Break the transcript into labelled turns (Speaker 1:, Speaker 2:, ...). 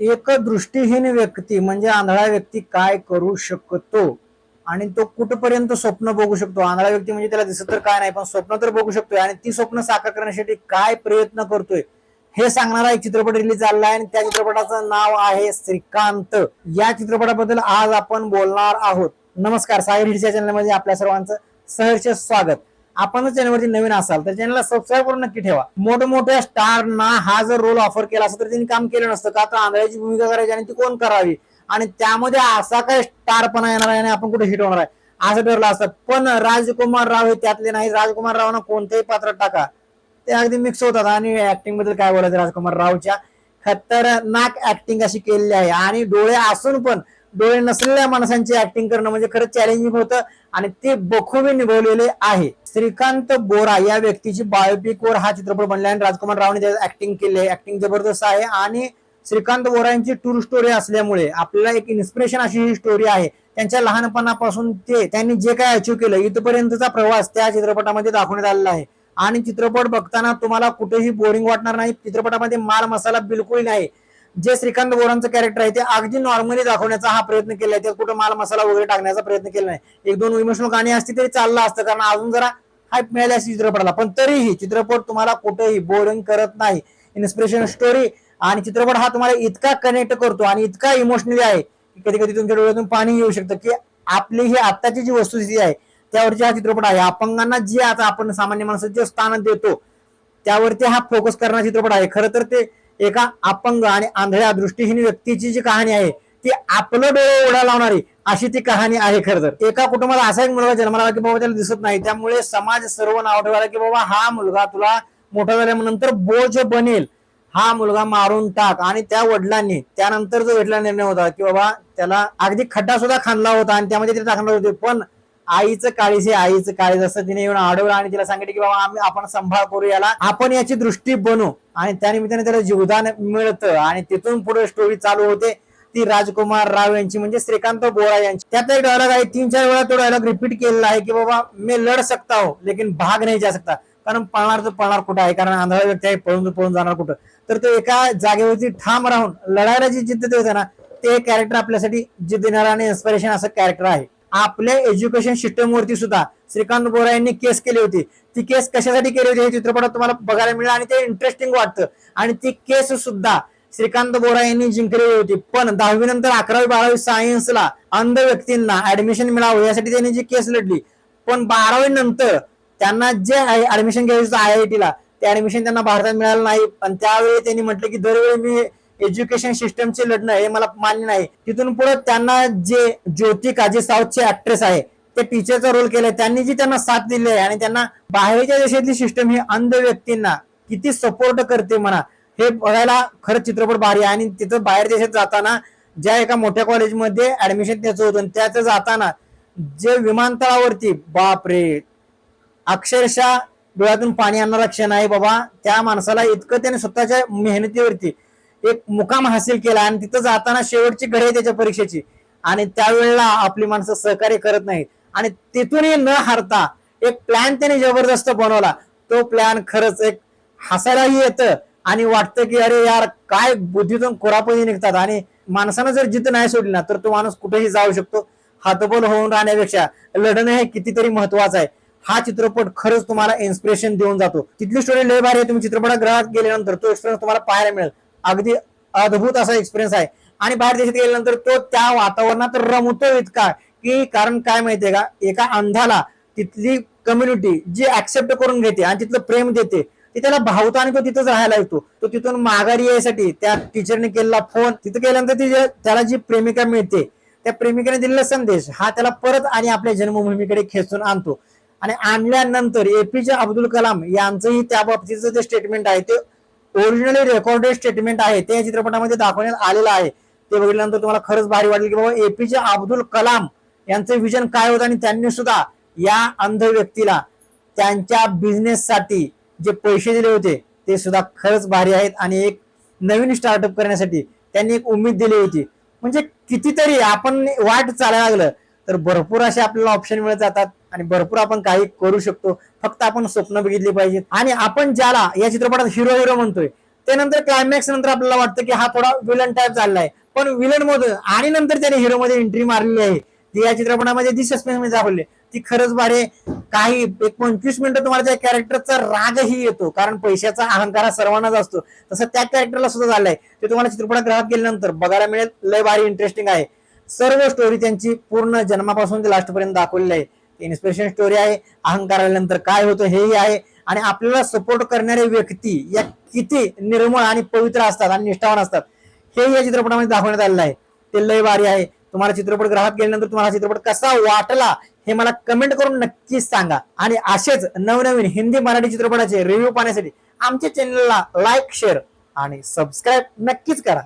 Speaker 1: एक दृष्टीहीन व्यक्ती म्हणजे आंधळा व्यक्ती काय करू शकतो? आणि तो कुठपर्यंत स्वप्न बघू शकतो? आंधळा व्यक्ती म्हणजे त्याला दिसत तर काय नाही पण स्वप्न तर बघू शकतोय. आणि ती स्वप्न साकार करण्यासाठी काय प्रयत्न करतोय? हे सांगणारा एक चित्रपट रिलीज झालेला आहे आणि त्या चित्रपटाचं नाव आहे श्रीकांत. या चित्रपटाबद्दल आज आपण बोलणार आहोत. नमस्कार सागर हिडच्या चॅनलमध्ये आपल्या सर्वांचं सहर्ष स्वागत. आपण जर चॅनलवरती नवीन असाल तर चॅनलला सबस्क्राईब करून नक्की ठेवा. मोठमोठ्या स्टारना हा जर रोल ऑफर केला असता तर त्यांनी काम केलं नसतं. का? तर आंधळ्याची भूमिका करायची आणि ती कोण करावी? आणि त्यामध्ये असा काय स्टारपणा येणार आहे आणि आपण कुठे हिट होणार आहे? असं ठरलं असतं. पण राजकुमार राव हे त्यातले नाही राजकुमार रावना कोणत्याही पात्रात टाका. ते अगदी मिक्स होतात. आणि ऍक्टिंगबद्दल काय बोलायचं? राजकुमार रावच्या खतरनाक ऍक्टिंग अशी केलेली आहे. आणि डोळे असून पण डोळे नसलेल्या माणसांची ऍक्टिंग करणं म्हणजे खरंच चॅलेंजिंग होतं आणि ते बखूबी निभवलेले आहे. श्रीकांत बोरा या व्यक्तीची बायोपिक वर हा चित्रपट बनला आणि राजकुमार रावने त्यात ऍक्टिंग केली. आहे ऍक्टिंग जबरदस्त आहे आणि श्रीकांत बोरा यांची टूर स्टोरी असल्यामुळे आपल्याला एक इन्स्पिरेशन अशी ही स्टोरी आहे. त्यांच्या लहानपणापासून ते त्यांनी जे काय अचीव केलं इथपर्यंतचा प्रवास त्या चित्रपटामध्ये दाखवण्यात आलेला आहे. आणि चित्रपट बघताना तुम्हाला कुठेही बोरिंग वाटणार नाही. चित्रपटामध्ये माल मसाला बिलकुल नाही. जे श्रीकांत बोरांचं कॅरेक्टर आहे ते अगदी नॉर्मली दाखवण्याचा हा प्रयत्न केला आहे. त्यात कुठं माल मसाला वगैरे टाकण्याचा प्रयत्न केला नाही. एक दोन इमोशनल गाणी असती तरी चाललं असतं कारण अजून जरा हाईप मिळाली असती चित्रपटाला पण तरीही चित्रपट तुम्हाला कुठेही बोरिंग करत नाही. इन्स्पिरेशन स्टोरी आणि चित्रपट हा तुम्हाला इतका कनेक्ट करतो आणि इतका इमोशनली आहे की कधी कधी तुमच्या डोळ्यातून पाणी येऊ शकतं की आपली ही आत्ताची जी वस्तुस्थिती आहे त्यावरची हा चित्रपट आहे. अपंगांना जे आता आपण सामान्य माणसाचे स्थान देतो त्यावरती हा फोकस करणारा चित्रपट आहे. खरं तर ते एका अपंग आणि आंधळ्या दृष्टीहीन व्यक्तीची जी कहाणी आहे ती आपलं डोळे उडा लावणारी अशी ती कहाणी आहे खरं तर. एका कुटुंबाला असा एक मुलगा जन्माला की बाबा त्याला दिसत नाही. त्यामुळे समाज सर्व नाव ठेवायला की बाबा हा मुलगा तुला मोठा झाल्यानंतर बोज बनेल. हा मुलगा मारून टाक. आणि त्या वडिलांनी त्यानंतर जो घेतला निर्णय होता की बाबा त्याला अगदी खड्डा सुद्धा खांदला होता आणि त्यामध्ये ते टाकणार होते. पण आईचं काळीस हे आईचं काळीस. असं तिने येऊन अडवलं आणि तिला सांगितलं की बाबा आम्ही आपण सांभाळ करू याला. आपण याची दृष्टी बनू. आणि त्यानिमित्ताने त्याला जीवदान मिळतं. आणि तिथून पुढे स्टोरी चालू होते. ती राजकुमार राव यांची म्हणजे श्रीकांत बोरा यांची. त्यात एक डायलॉग आहे. तीन चार वेळा तो डायलॉग रिपीट केलेला आहे की बाबा मी लढ सकता हो लेकिन भाग नाही जा सकता. कारण पळणार तर पळणार कुठं आहे? कारण आंधळा व्यक्ती आहे पळून पळून जाणार कुठं? तर तो एका जागेवरती ठाम राहून लढायला जी जिद्द देत ना ते कॅरेक्टर आपल्यासाठी जिद्द देणारा आणि इन्स्पिरेशन असं कॅरेक्टर आहे. आपल्या एज्युकेशन सिस्टम वरती सुद्धा. श्रीकांत बोरा यांनी केस केली होती. ती केस कशासाठी केली होती? हे चित्रपटात तुम्हाला बघायला मिळेल आणि ते इंटरेस्टिंग वाटतं. आणि ती केस सुद्धा श्रीकांत बोरा यांनी जिंकलेली होती. पण दहावी नंतर अकरावी बारावी सायन्सला अंध व्यक्तींना ऍडमिशन मिळावं यासाठी त्यांनी जी केस लढली. पण बारावी नंतर त्यांना जे ऍडमिशन घ्यायचं आय आय टीला ते ऍडमिशन त्यांना भारतात मिळालं नाही. पण त्यावेळी त्यांनी म्हटलं की दरवेळी मी एज्युकेशन सिस्टमचे लढणं हे मला मान्य नाही. तिथून पुढे त्यांना जे ज्योती काजी साऊथचे ऍक्ट्रेस आहे ते टीचरचा रोल केलाय. त्यांनी जी त्यांना साथ दिली आहे आणि त्यांना बाहेरच्या देशातली सिस्टम ही अंध व्यक्तींना किती सपोर्ट करते म्हणा हे बघायला खरंच चित्रपट भारी आहे. आणि तिथं बाहेर देशात जाताना ज्या एका मोठ्या कॉलेजमध्ये ऍडमिशन त्याचं होतं आणि त्याचं जाताना जे विमानतळावरती बापरे! अक्षरशः डोळ्यातून पाणी आणणारा क्षण आहे बाबा. त्या माणसाला इतकं त्याने स्वतःच्या मेहनतीवरती एक मुकाम हासिल केला आणि तिथं जाताना शेवटची घडी आहे त्याच्या परीक्षेची. आणि त्यावेळेला आपली माणसं सहकार्य करत नाहीत. आणि तिथूनही न हारता एक प्लॅन त्याने जबरदस्त बनवला. तो प्लॅन खरंच एक हसायलाही येतं आणि वाटतं की अरे यार काय बुद्धीतून कोरापणी निघतात. आणि माणसानं जर जिद्द नाही सोडली ना तर तो माणूस कुठेही जाऊ शकतो. हातबोल होऊन राहण्यापेक्षा लढणं हे कितीतरी महत्वाचं आहे. हा चित्रपट खरंच तुम्हाला इन्स्पिरेशन देऊन जातो. तिथली स्टोरी लय भारी आहे. तुम्ही चित्रपटगृहात गेल्यानंतर तो एक्सपिरियन्स तुम्हाला पाहायला मिळेल. अगदी अद्भुत असा एक्सपिरियन्स आहे. आणि बाहेर देशात गेल्यानंतर तो त्या वातावरणात रमतो इतका की कारण काय माहितीये का? एका अंधाला तिथली कम्युनिटी जी ऍक्सेप्ट करून घेते आणि तिथलं प्रेम देते ते त्याला भावतो आणि तो तिथंच राहायला येतो. तो तिथून माघारी यायसाठी त्या टीचरने केलेला फोन तिथं गेल्यानंतर ती त्याला जी प्रेमिका मिळते त्या प्रेमिकेने दिलेला संदेश हा त्याला परत आणि आपल्या जन्मभूमीकडे खेचून आणतो. आणि आणल्यानंतर एपीजे अब्दुल कलाम यांचंही त्या बाबतीचं जे स्टेटमेंट आहे ते ओरिजिनली रेकॉर्डेड स्टेटमेंट आहे. ते या चित्रपटामध्ये दाखवण्यात आलेलं आहे. ते बघितल्यानंतर तुम्हाला खरंच भारी वाटेल की बाबा एपीजे अब्दुल कलाम यांचं विजन काय होतं आणि त्यांनी सुद्धा या अंध व्यक्तीला त्यांच्या बिझनेस साठी जे पैसे दिले होते ते सुद्धा खरंच भारी आहेत. आणि एक नवीन स्टार्टअप करण्यासाठी त्यांनी एक उमेद दिली होती. म्हणजे कितीतरी आपण वाट चालायला लागलं. तर भरपूर असे आपल्याला ऑप्शन मिळत जातात. आणि भरपूर आपण काही करू शकतो. फक्त आपण स्वप्न बघितली पाहिजेत आणि आपण ज्याला या चित्रपटात हिरो हिरो म्हणतोय त्यानंतर क्लायमॅक्स नंतर आपल्याला वाटतं की हा थोडा विलन टाईप चाललाय. पण विलनमध्ये आणि नंतर त्याने हिरो मध्ये एंट्री मारलेली आहे. ती या चित्रपटामध्ये जी सस्पेन्समध्ये दाखवली. ती खरंच बारे काही एक पंचवीस मिनिटं तुम्हाला त्या कॅरेक्टरचा रागही येतो. कारण पैशाचा अहंकार हा सर्वांनाच असतो. तसं त्या कॅरेक्टरला सुद्धा झालाय. ते तुम्हाला चित्रपटात ग्राहक गेल्यानंतर बघायला मिळेल. लय भारी इंटरेस्टिंग आहे. सर्व स्टोरी त्यांची पूर्ण जन्मापासून ते लास्टपर्यंत दाखवलेली आहे. इन्स्पिरेशन स्टोरी आहे. अहंकार आल्यानंतर काय होतं हेही आहे. आणि आपल्याला सपोर्ट करणारे व्यक्ती या किती निर्मळ आणि पवित्र असतात आणि निष्ठावान असतात हे या चित्रपटामध्ये दाखवण्यात आलेलं आहे. ते लय भारी आहे. तुम्हाला चित्रपट ग्राहक गेल्यानंतर तुम्हाला चित्रपट कसा वाटला हे मला कमेंट करून नक्कीच सांगा. आणि असेच नवनवीन हिंदी मराठी चित्रपटाचे रिव्ह्यू पाहण्यासाठी आमच्या चॅनलला लाईक शेअर आणि सबस्क्राईब नक्कीच करा.